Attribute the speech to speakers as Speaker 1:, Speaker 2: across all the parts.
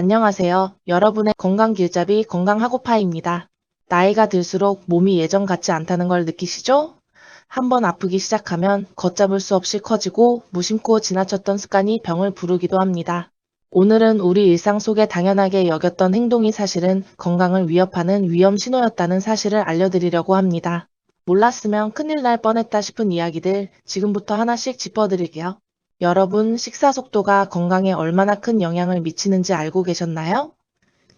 Speaker 1: 안녕하세요. 여러분의 건강 길잡이 건강하고파입니다. 나이가 들수록 몸이 예전 같지 않다는 걸 느끼시죠? 한번 아프기 시작하면 걷잡을 수 없이 커지고 무심코 지나쳤던 습관이 병을 부르기도 합니다. 오늘은 우리 일상 속에 당연하게 여겼던 행동이 사실은 건강을 위협하는 위험 신호였다는 사실을 알려드리려고 합니다. 몰랐으면 큰일 날 뻔했다 싶은 이야기들 지금부터 하나씩 짚어드릴게요. 여러분, 식사 속도가 건강에 얼마나 큰 영향을 미치는지 알고 계셨나요?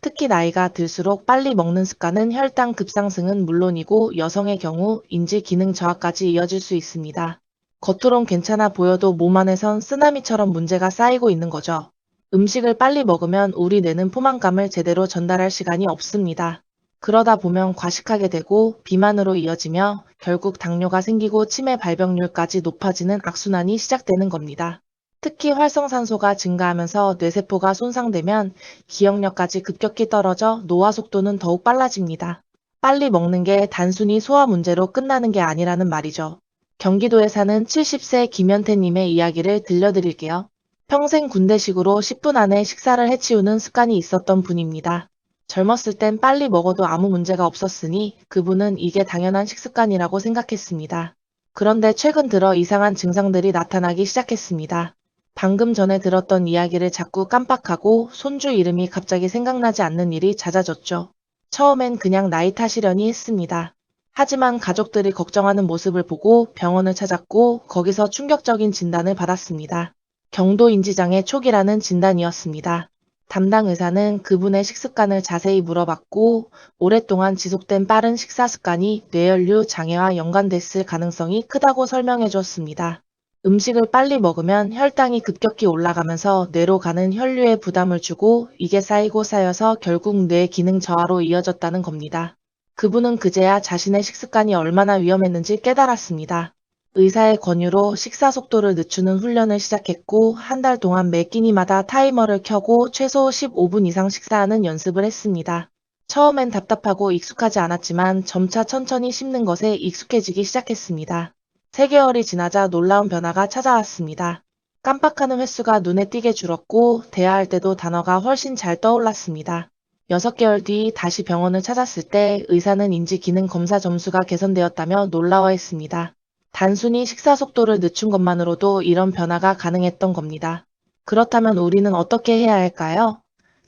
Speaker 1: 특히 나이가 들수록 빨리 먹는 습관은 혈당 급상승은 물론이고 여성의 경우 인지 기능 저하까지 이어질 수 있습니다. 겉으론 괜찮아 보여도 몸 안에선 쓰나미처럼 문제가 쌓이고 있는 거죠. 음식을 빨리 먹으면 우리 뇌는 포만감을 제대로 전달할 시간이 없습니다. 그러다 보면 과식하게 되고 비만으로 이어지며 결국 당뇨가 생기고 치매 발병률까지 높아지는 악순환이 시작되는 겁니다. 특히 활성산소가 증가하면서 뇌세포가 손상되면 기억력까지 급격히 떨어져 노화 속도는 더욱 빨라집니다. 빨리 먹는 게 단순히 소화 문제로 끝나는 게 아니라는 말이죠. 경기도에 사는 70세 김현태님의 이야기를 들려드릴게요. 평생 군대식으로 10분 안에 식사를 해치우는 습관이 있었던 분입니다. 젊었을 땐 빨리 먹어도 아무 문제가 없었으니 그분은 이게 당연한 식습관이라고 생각했습니다. 그런데 최근 들어 이상한 증상들이 나타나기 시작했습니다. 방금 전에 들었던 이야기를 자꾸 깜빡하고 손주 이름이 갑자기 생각나지 않는 일이 잦아졌죠. 처음엔 그냥 나이 탓이려니 했습니다. 하지만 가족들이 걱정하는 모습을 보고 병원을 찾았고 거기서 충격적인 진단을 받았습니다. 경도인지장애 초기라는 진단이었습니다. 담당 의사는 그분의 식습관을 자세히 물어봤고 오랫동안 지속된 빠른 식사 습관이 뇌혈류 장애와 연관됐을 가능성이 크다고 설명해 줬습니다. 음식을 빨리 먹으면 혈당이 급격히 올라가면서 뇌로 가는 혈류에 부담을 주고 이게 쌓이고 쌓여서 결국 뇌 기능 저하로 이어졌다는 겁니다. 그분은 그제야 자신의 식습관이 얼마나 위험했는지 깨달았습니다. 의사의 권유로 식사 속도를 늦추는 훈련을 시작했고 한 달 동안 매 끼니마다 타이머를 켜고 최소 15분 이상 식사하는 연습을 했습니다. 처음엔 답답하고 익숙하지 않았지만 점차 천천히 씹는 것에 익숙해지기 시작했습니다. 3개월이 지나자 놀라운 변화가 찾아왔습니다. 깜빡하는 횟수가 눈에 띄게 줄었고 대화할 때도 단어가 훨씬 잘 떠올랐습니다. 6개월 뒤 다시 병원을 찾았을 때 의사는 인지 기능 검사 점수가 개선되었다며 놀라워했습니다. 단순히 식사 속도를 늦춘 것만으로도 이런 변화가 가능했던 겁니다. 그렇다면 우리는 어떻게 해야 할까요?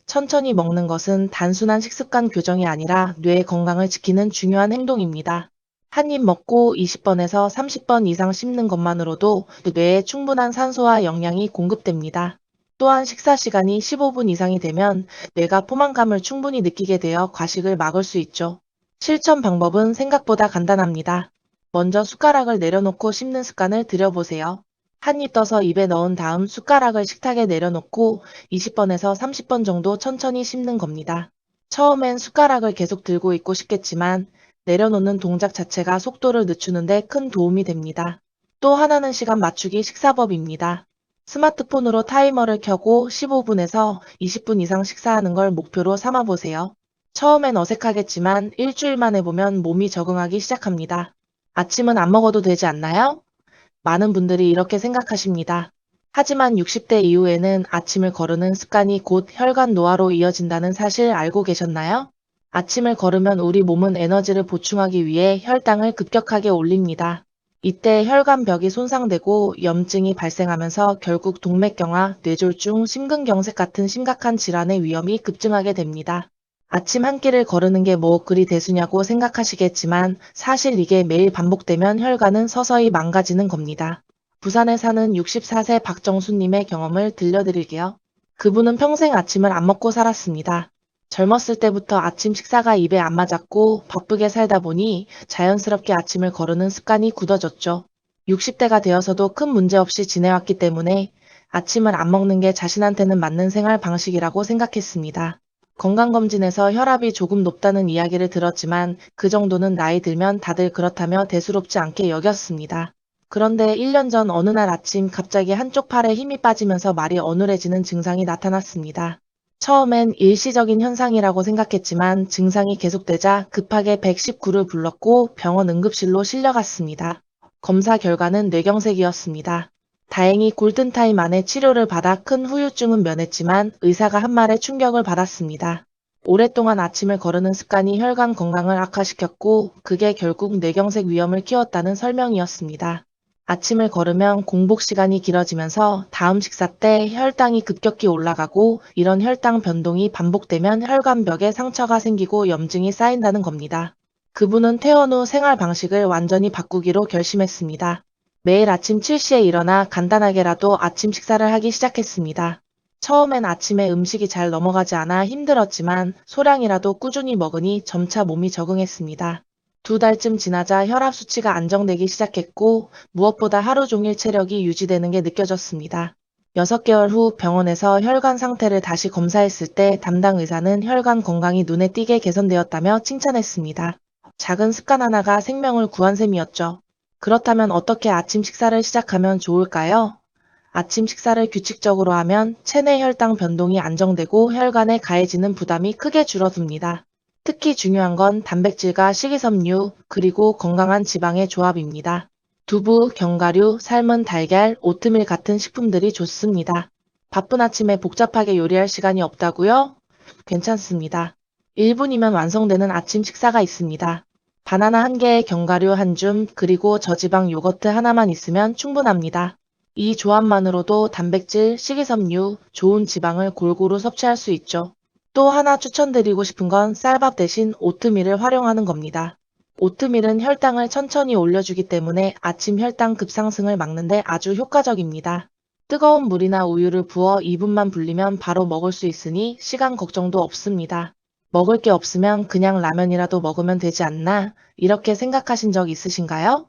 Speaker 1: 천천히 먹는 것은 단순한 식습관 교정이 아니라 뇌의 건강을 지키는 중요한 행동입니다. 한 입 먹고 20번에서 30번 이상 씹는 것만으로도 뇌에 충분한 산소와 영양이 공급됩니다. 또한 식사 시간이 15분 이상이 되면 뇌가 포만감을 충분히 느끼게 되어 과식을 막을 수 있죠. 실천 방법은 생각보다 간단합니다. 먼저 숟가락을 내려놓고 씹는 습관을 들여보세요. 한 입 떠서 입에 넣은 다음 숟가락을 식탁에 내려놓고 20번에서 30번 정도 천천히 씹는 겁니다. 처음엔 숟가락을 계속 들고 있고 싶겠지만 내려놓는 동작 자체가 속도를 늦추는데 큰 도움이 됩니다. 또 하나는 시간 맞추기 식사법입니다. 스마트폰으로 타이머를 켜고 15분에서 20분 이상 식사하는 걸 목표로 삼아보세요. 처음엔 어색하겠지만 일주일만 해보면 몸이 적응하기 시작합니다. 아침은 안 먹어도 되지 않나요? 많은 분들이 이렇게 생각하십니다. 하지만 60대 이후에는 아침을 거르는 습관이 곧 혈관 노화로 이어진다는 사실 알고 계셨나요? 아침을 걸으면 우리 몸은 에너지를 보충하기 위해 혈당을 급격하게 올립니다. 이때 혈관벽이 손상되고 염증이 발생하면서 결국 동맥경화, 뇌졸중, 심근경색 같은 심각한 질환의 위험이 급증하게 됩니다. 아침 한 끼를 거르는 게 뭐 그리 대수냐고 생각하시겠지만 사실 이게 매일 반복되면 혈관은 서서히 망가지는 겁니다. 부산에 사는 64세 박정수님의 경험을 들려드릴게요. 그분은 평생 아침을 안 먹고 살았습니다. 젊었을 때부터 아침 식사가 입에 안 맞았고 바쁘게 살다 보니 자연스럽게 아침을 거르는 습관이 굳어졌죠. 60대가 되어서도 큰 문제 없이 지내왔기 때문에 아침을 안 먹는 게 자신한테는 맞는 생활 방식이라고 생각했습니다. 건강검진에서 혈압이 조금 높다는 이야기를 들었지만 그 정도는 나이 들면 다들 그렇다며 대수롭지 않게 여겼습니다. 그런데 1년 전 어느 날 아침 갑자기 한쪽 팔에 힘이 빠지면서 말이 어눌해지는 증상이 나타났습니다. 처음엔 일시적인 현상이라고 생각했지만 증상이 계속되자 급하게 119를 불렀고 병원 응급실로 실려갔습니다. 검사 결과는 뇌경색이었습니다. 다행히 골든타임 안에 치료를 받아 큰 후유증은 면했지만 의사가 한 말에 충격을 받았습니다. 오랫동안 아침을 거르는 습관이 혈관 건강을 악화시켰고 그게 결국 뇌경색 위험을 키웠다는 설명이었습니다. 아침을 걸으면 공복 시간이 길어지면서 다음 식사 때 혈당이 급격히 올라가고 이런 혈당 변동이 반복되면 혈관벽에 상처가 생기고 염증이 쌓인다는 겁니다. 그분은 퇴원 후 생활 방식을 완전히 바꾸기로 결심했습니다. 매일 아침 7시에 일어나 간단하게라도 아침 식사를 하기 시작했습니다. 처음엔 아침에 음식이 잘 넘어가지 않아 힘들었지만 소량이라도 꾸준히 먹으니 점차 몸이 적응했습니다. 두 달쯤 지나자 혈압 수치가 안정되기 시작했고 무엇보다 하루 종일 체력이 유지되는 게 느껴졌습니다. 6개월 후 병원에서 혈관 상태를 다시 검사했을 때 담당 의사는 혈관 건강이 눈에 띄게 개선되었다며 칭찬했습니다. 작은 습관 하나가 생명을 구한 셈이었죠. 그렇다면 어떻게 아침 식사를 시작하면 좋을까요? 아침 식사를 규칙적으로 하면 체내 혈당 변동이 안정되고 혈관에 가해지는 부담이 크게 줄어듭니다. 특히 중요한 건 단백질과 식이섬유, 그리고 건강한 지방의 조합입니다. 두부, 견과류, 삶은 달걀, 오트밀 같은 식품들이 좋습니다. 바쁜 아침에 복잡하게 요리할 시간이 없다고요? 괜찮습니다. 1분이면 완성되는 아침 식사가 있습니다. 바나나 한 개에 견과류 한 줌, 그리고 저지방 요거트 하나만 있으면 충분합니다. 이 조합만으로도 단백질, 식이섬유, 좋은 지방을 골고루 섭취할 수 있죠. 또 하나 추천드리고 싶은 건 쌀밥 대신 오트밀을 활용하는 겁니다. 오트밀은 혈당을 천천히 올려주기 때문에 아침 혈당 급상승을 막는데 아주 효과적입니다. 뜨거운 물이나 우유를 부어 2분만 불리면 바로 먹을 수 있으니 시간 걱정도 없습니다. 먹을 게 없으면 그냥 라면이라도 먹으면 되지 않나 이렇게 생각하신 적 있으신가요?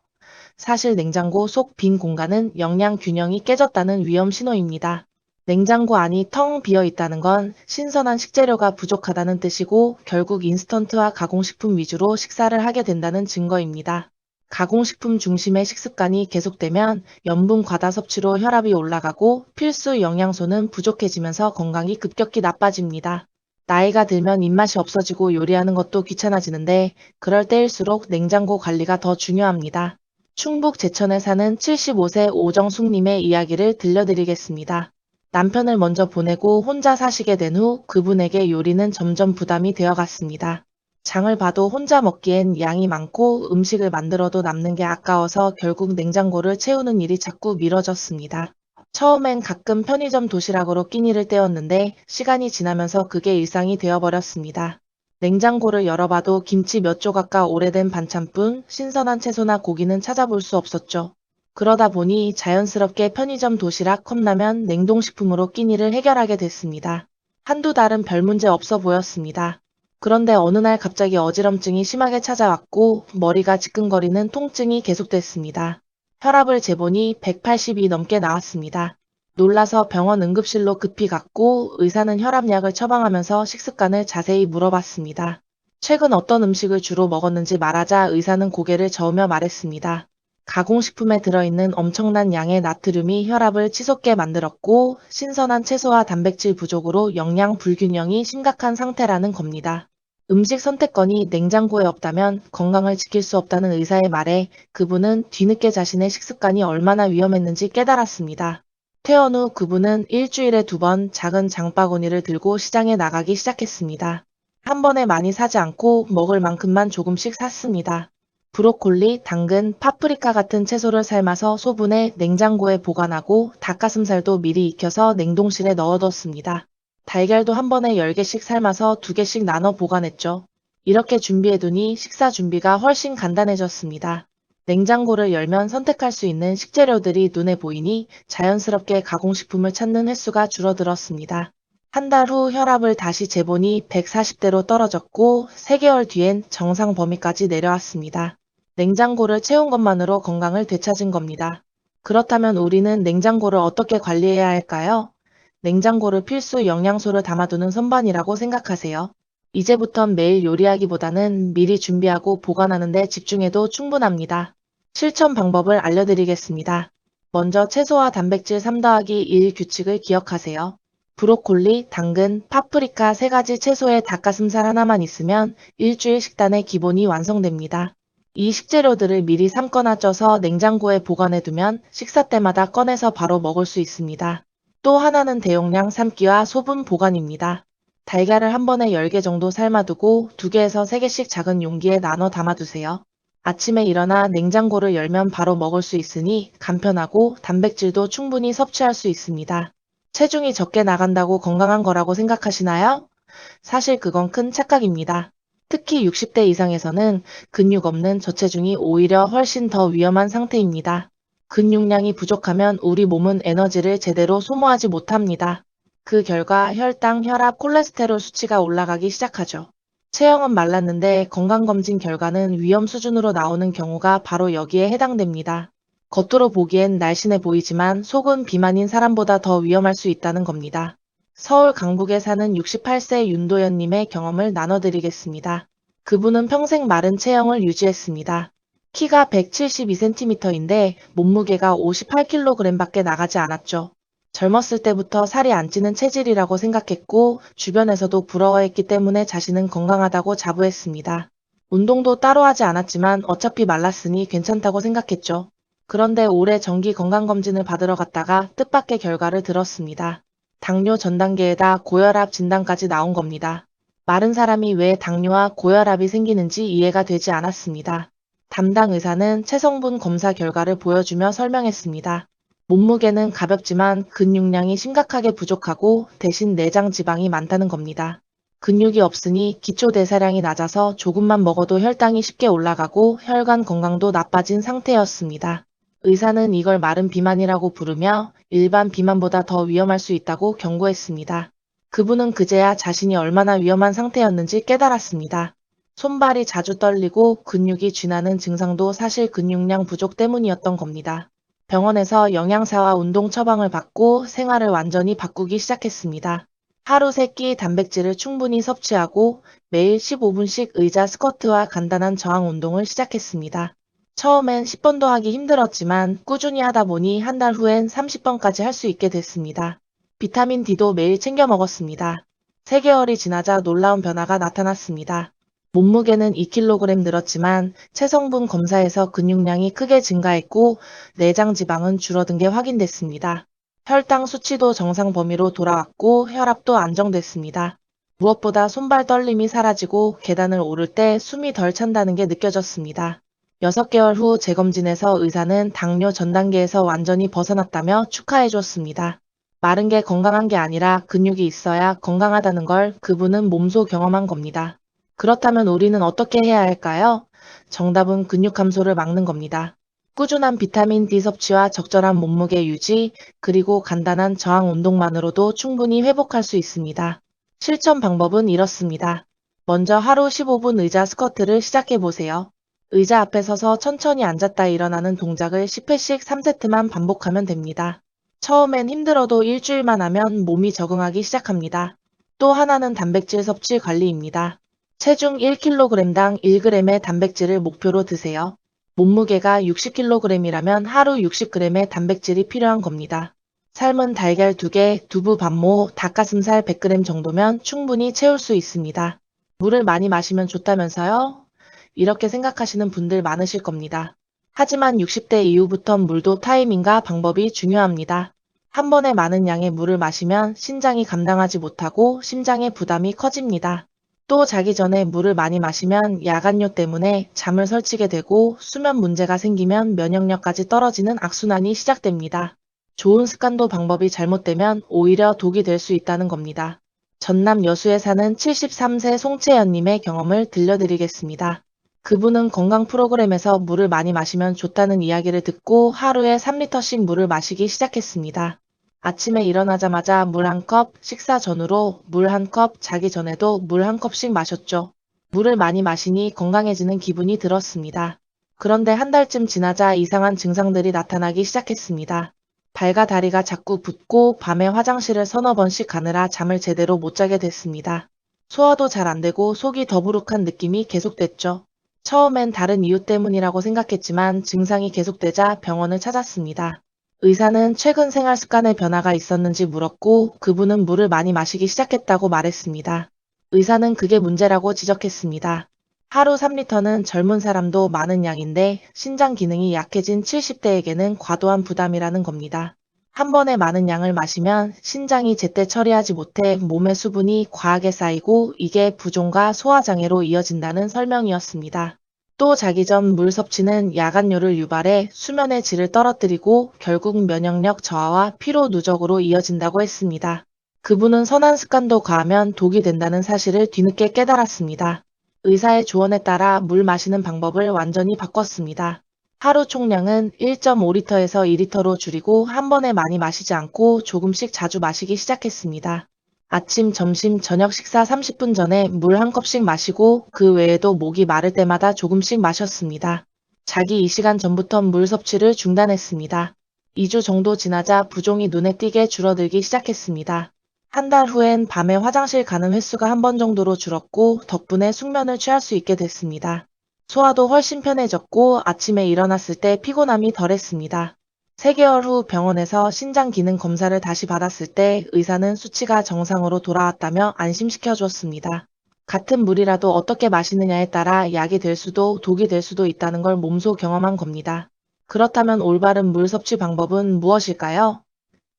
Speaker 1: 사실 냉장고 속 빈 공간은 영양 균형이 깨졌다는 위험 신호입니다. 냉장고 안이 텅 비어 있다는 건 신선한 식재료가 부족하다는 뜻이고 결국 인스턴트와 가공식품 위주로 식사를 하게 된다는 증거입니다. 가공식품 중심의 식습관이 계속되면 염분 과다 섭취로 혈압이 올라가고 필수 영양소는 부족해지면서 건강이 급격히 나빠집니다. 나이가 들면 입맛이 없어지고 요리하는 것도 귀찮아지는데 그럴 때일수록 냉장고 관리가 더 중요합니다. 충북 제천에 사는 75세 오정숙님의 이야기를 들려드리겠습니다. 남편을 먼저 보내고 혼자 사시게 된 후 그분에게 요리는 점점 부담이 되어갔습니다. 장을 봐도 혼자 먹기엔 양이 많고 음식을 만들어도 남는 게 아까워서 결국 냉장고를 채우는 일이 자꾸 미뤄졌습니다. 처음엔 가끔 편의점 도시락으로 끼니를 때웠는데 시간이 지나면서 그게 일상이 되어버렸습니다. 냉장고를 열어봐도 김치 몇 조각과 오래된 반찬뿐 신선한 채소나 고기는 찾아볼 수 없었죠. 그러다 보니 자연스럽게 편의점 도시락, 컵라면, 냉동식품으로 끼니를 해결하게 됐습니다. 한두 달은 별 문제 없어 보였습니다. 그런데 어느 날 갑자기 어지럼증이 심하게 찾아왔고 머리가 지끈거리는 통증이 계속됐습니다. 혈압을 재보니 180이 넘게 나왔습니다. 놀라서 병원 응급실로 급히 갔고 의사는 혈압약을 처방하면서 식습관을 자세히 물어봤습니다. 최근 어떤 음식을 주로 먹었는지 말하자 의사는 고개를 저으며 말했습니다. 가공식품에 들어있는 엄청난 양의 나트륨이 혈압을 치솟게 만들었고 신선한 채소와 단백질 부족으로 영양 불균형이 심각한 상태라는 겁니다. 음식 선택권이 냉장고에 없다면 건강을 지킬 수 없다는 의사의 말에 그분은 뒤늦게 자신의 식습관이 얼마나 위험했는지 깨달았습니다. 퇴원 후 그분은 일주일에 두 번 작은 장바구니를 들고 시장에 나가기 시작했습니다. 한 번에 많이 사지 않고 먹을 만큼만 조금씩 샀습니다. 브로콜리, 당근, 파프리카 같은 채소를 삶아서 소분해 냉장고에 보관하고 닭가슴살도 미리 익혀서 냉동실에 넣어뒀습니다. 달걀도 한 번에 10개씩 삶아서 2개씩 나눠 보관했죠. 이렇게 준비해두니 식사 준비가 훨씬 간단해졌습니다. 냉장고를 열면 선택할 수 있는 식재료들이 눈에 보이니 자연스럽게 가공식품을 찾는 횟수가 줄어들었습니다. 한 달 후 혈압을 다시 재보니 140대로 떨어졌고 3개월 뒤엔 정상 범위까지 내려왔습니다. 냉장고를 채운 것만으로 건강을 되찾은 겁니다. 그렇다면 우리는 냉장고를 어떻게 관리해야 할까요? 냉장고를 필수 영양소를 담아두는 선반이라고 생각하세요. 이제부턴 매일 요리하기보다는 미리 준비하고 보관하는 데 집중해도 충분합니다. 실천 방법을 알려드리겠습니다. 먼저 채소와 단백질 3 더하기 1 규칙을 기억하세요. 브로콜리, 당근, 파프리카 3가지 채소에 닭가슴살 하나만 있으면 일주일 식단의 기본이 완성됩니다. 이 식재료들을 미리 삶거나 쪄서 냉장고에 보관해두면 식사 때마다 꺼내서 바로 먹을 수 있습니다. 또 하나는 대용량 삶기와 소분 보관입니다. 달걀을 한 번에 10개 정도 삶아두고 2개에서 3개씩 작은 용기에 나눠 담아두세요. 아침에 일어나 냉장고를 열면 바로 먹을 수 있으니 간편하고 단백질도 충분히 섭취할 수 있습니다. 체중이 적게 나간다고 건강한 거라고 생각하시나요? 사실 그건 큰 착각입니다. 특히 60대 이상에서는 근육 없는 저체중이 오히려 훨씬 더 위험한 상태입니다. 근육량이 부족하면 우리 몸은 에너지를 제대로 소모하지 못합니다. 그 결과 혈당, 혈압, 콜레스테롤 수치가 올라가기 시작하죠. 체형은 말랐는데 건강검진 결과는 위험 수준으로 나오는 경우가 바로 여기에 해당됩니다. 겉으로 보기엔 날씬해 보이지만 속은 비만인 사람보다 더 위험할 수 있다는 겁니다. 서울 강북에 사는 68세 윤도현님의 경험을 나눠드리겠습니다. 그분은 평생 마른 체형을 유지했습니다. 키가 172cm인데 몸무게가 58kg 밖에 나가지 않았죠. 젊었을 때부터 살이 안 찌는 체질이라고 생각했고 주변에서도 부러워했기 때문에 자신은 건강하다고 자부했습니다. 운동도 따로 하지 않았지만 어차피 말랐으니 괜찮다고 생각했죠. 그런데 올해 정기 건강검진을 받으러 갔다가 뜻밖의 결과를 들었습니다. 당뇨 전 단계에다 고혈압 진단까지 나온 겁니다. 마른 사람이 왜 당뇨와 고혈압이 생기는지 이해가 되지 않았습니다. 담당 의사는 체성분 검사 결과를 보여주며 설명했습니다. 몸무게는 가볍지만 근육량이 심각하게 부족하고 대신 내장 지방이 많다는 겁니다. 근육이 없으니 기초 대사량이 낮아서 조금만 먹어도 혈당이 쉽게 올라가고 혈관 건강도 나빠진 상태였습니다. 의사는 이걸 마른 비만이라고 부르며 일반 비만보다 더 위험할 수 있다고 경고했습니다. 그분은 그제야 자신이 얼마나 위험한 상태였는지 깨달았습니다. 손발이 자주 떨리고 근육이 쥐나는 증상도 사실 근육량 부족 때문이었던 겁니다. 병원에서 영양사와 운동 처방을 받고 생활을 완전히 바꾸기 시작했습니다. 하루 3끼 단백질을 충분히 섭취하고 매일 15분씩 의자 스쿼트와 간단한 저항 운동을 시작했습니다. 처음엔 10번도 하기 힘들었지만 꾸준히 하다 보니 한 달 후엔 30번까지 할 수 있게 됐습니다. 비타민 D도 매일 챙겨 먹었습니다. 3개월이 지나자 놀라운 변화가 나타났습니다. 몸무게는 2kg 늘었지만 체성분 검사에서 근육량이 크게 증가했고 내장 지방은 줄어든 게 확인됐습니다. 혈당 수치도 정상 범위로 돌아왔고 혈압도 안정됐습니다. 무엇보다 손발 떨림이 사라지고 계단을 오를 때 숨이 덜 찬다는 게 느껴졌습니다. 6개월 후 재검진에서 의사는 당뇨 전 단계에서 완전히 벗어났다며 축하해 줬습니다. 마른 게 건강한 게 아니라 근육이 있어야 건강하다는 걸 그분은 몸소 경험한 겁니다. 그렇다면 우리는 어떻게 해야 할까요? 정답은 근육 감소를 막는 겁니다. 꾸준한 비타민 D 섭취와 적절한 몸무게 유지, 그리고 간단한 저항 운동만으로도 충분히 회복할 수 있습니다. 실천 방법은 이렇습니다. 먼저 하루 15분 의자 스쿼트를 시작해 보세요. 의자 앞에 서서 천천히 앉았다 일어나는 동작을 10회씩 3세트만 반복하면 됩니다. 처음엔 힘들어도 일주일만 하면 몸이 적응하기 시작합니다. 또 하나는 단백질 섭취 관리입니다. 체중 1kg당 1g의 단백질을 목표로 드세요. 몸무게가 60kg이라면 하루 60g의 단백질이 필요한 겁니다. 삶은 달걀 2개, 두부 반모, 닭가슴살 100g 정도면 충분히 채울 수 있습니다. 물을 많이 마시면 좋다면서요? 이렇게 생각하시는 분들 많으실 겁니다. 하지만 60대 이후부터 물도 타이밍과 방법이 중요합니다. 한 번에 많은 양의 물을 마시면 신장이 감당하지 못하고 심장의 부담이 커집니다. 또 자기 전에 물을 많이 마시면 야간뇨 때문에 잠을 설치게 되고 수면 문제가 생기면 면역력까지 떨어지는 악순환이 시작됩니다. 좋은 습관도 방법이 잘못되면 오히려 독이 될 수 있다는 겁니다. 전남 여수에 사는 73세 송채연님의 경험을 들려드리겠습니다. 그분은 건강 프로그램에서 물을 많이 마시면 좋다는 이야기를 듣고 하루에 3리터씩 물을 마시기 시작했습니다. 아침에 일어나자마자 물 한 컵, 식사 전후로 물 한 컵, 자기 전에도 물 한 컵씩 마셨죠. 물을 많이 마시니 건강해지는 기분이 들었습니다. 그런데 한 달쯤 지나자 이상한 증상들이 나타나기 시작했습니다. 발과 다리가 자꾸 붓고 밤에 화장실을 서너 번씩 가느라 잠을 제대로 못 자게 됐습니다. 소화도 잘 안 되고 속이 더부룩한 느낌이 계속됐죠. 처음엔 다른 이유 때문이라고 생각했지만 증상이 계속되자 병원을 찾았습니다. 의사는 최근 생활 습관에 변화가 있었는지 물었고 그분은 물을 많이 마시기 시작했다고 말했습니다. 의사는 그게 문제라고 지적했습니다. 하루 3리터는 젊은 사람도 많은 양인데 신장 기능이 약해진 70대에게는 과도한 부담이라는 겁니다. 한 번에 많은 양을 마시면 신장이 제때 처리하지 못해 몸에 수분이 과하게 쌓이고 이게 부종과 소화장애로 이어진다는 설명이었습니다. 또 자기 전 물 섭취는 야간뇨를 유발해 수면의 질을 떨어뜨리고 결국 면역력 저하와 피로 누적으로 이어진다고 했습니다. 그분은 선한 습관도 과하면 독이 된다는 사실을 뒤늦게 깨달았습니다. 의사의 조언에 따라 물 마시는 방법을 완전히 바꿨습니다. 하루 총량은 1.5리터에서 2리터로 줄이고 한 번에 많이 마시지 않고 조금씩 자주 마시기 시작했습니다. 아침, 점심, 저녁 식사 30분 전에 물 한 컵씩 마시고 그 외에도 목이 마를 때마다 조금씩 마셨습니다. 자기 이 시간 전부터 물 섭취를 중단했습니다. 2주 정도 지나자 부종이 눈에 띄게 줄어들기 시작했습니다. 한 달 후엔 밤에 화장실 가는 횟수가 한 번 정도로 줄었고 덕분에 숙면을 취할 수 있게 됐습니다. 소화도 훨씬 편해졌고 아침에 일어났을 때 피곤함이 덜했습니다. 3개월 후 병원에서 신장 기능 검사를 다시 받았을 때 의사는 수치가 정상으로 돌아왔다며 안심시켜 주었습니다. 같은 물이라도 어떻게 마시느냐에 따라 약이 될 수도 독이 될 수도 있다는 걸 몸소 경험한 겁니다. 그렇다면 올바른 물 섭취 방법은 무엇일까요?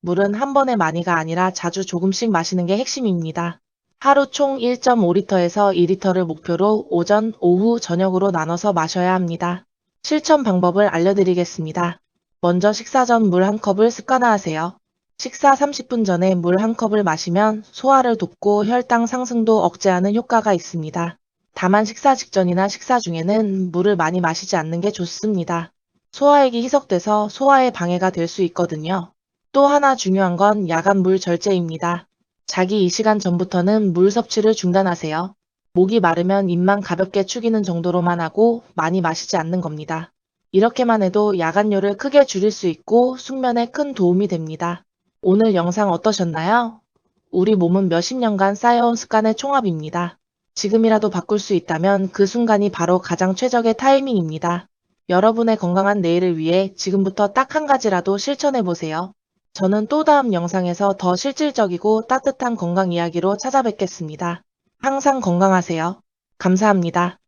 Speaker 1: 물은 한 번에 많이가 아니라 자주 조금씩 마시는 게 핵심입니다. 하루 총 1.5리터에서 2리터를 목표로 오전, 오후, 저녁으로 나눠서 마셔야 합니다. 실천 방법을 알려드리겠습니다. 먼저 식사 전 물 한 컵을 습관화하세요. 식사 30분 전에 물 한 컵을 마시면 소화를 돕고 혈당 상승도 억제하는 효과가 있습니다. 다만 식사 직전이나 식사 중에는 물을 많이 마시지 않는 게 좋습니다. 소화액이 희석돼서 소화에 방해가 될 수 있거든요. 또 하나 중요한 건 야간 물 절제입니다. 자기 이 시간 전부터는 물 섭취를 중단하세요. 목이 마르면 입만 가볍게 축이는 정도로만 하고 많이 마시지 않는 겁니다. 이렇게만 해도 야간료를 크게 줄일 수 있고 숙면에 큰 도움이 됩니다. 오늘 영상 어떠셨나요? 우리 몸은 몇십 년간 쌓여온 습관의 총합입니다. 지금이라도 바꿀 수 있다면 그 순간이 바로 가장 최적의 타이밍입니다. 여러분의 건강한 내일을 위해 지금부터 딱 한 가지라도 실천해 보세요. 저는 또 다음 영상에서 더 실질적이고 따뜻한 건강 이야기로 찾아뵙겠습니다. 항상 건강하세요. 감사합니다.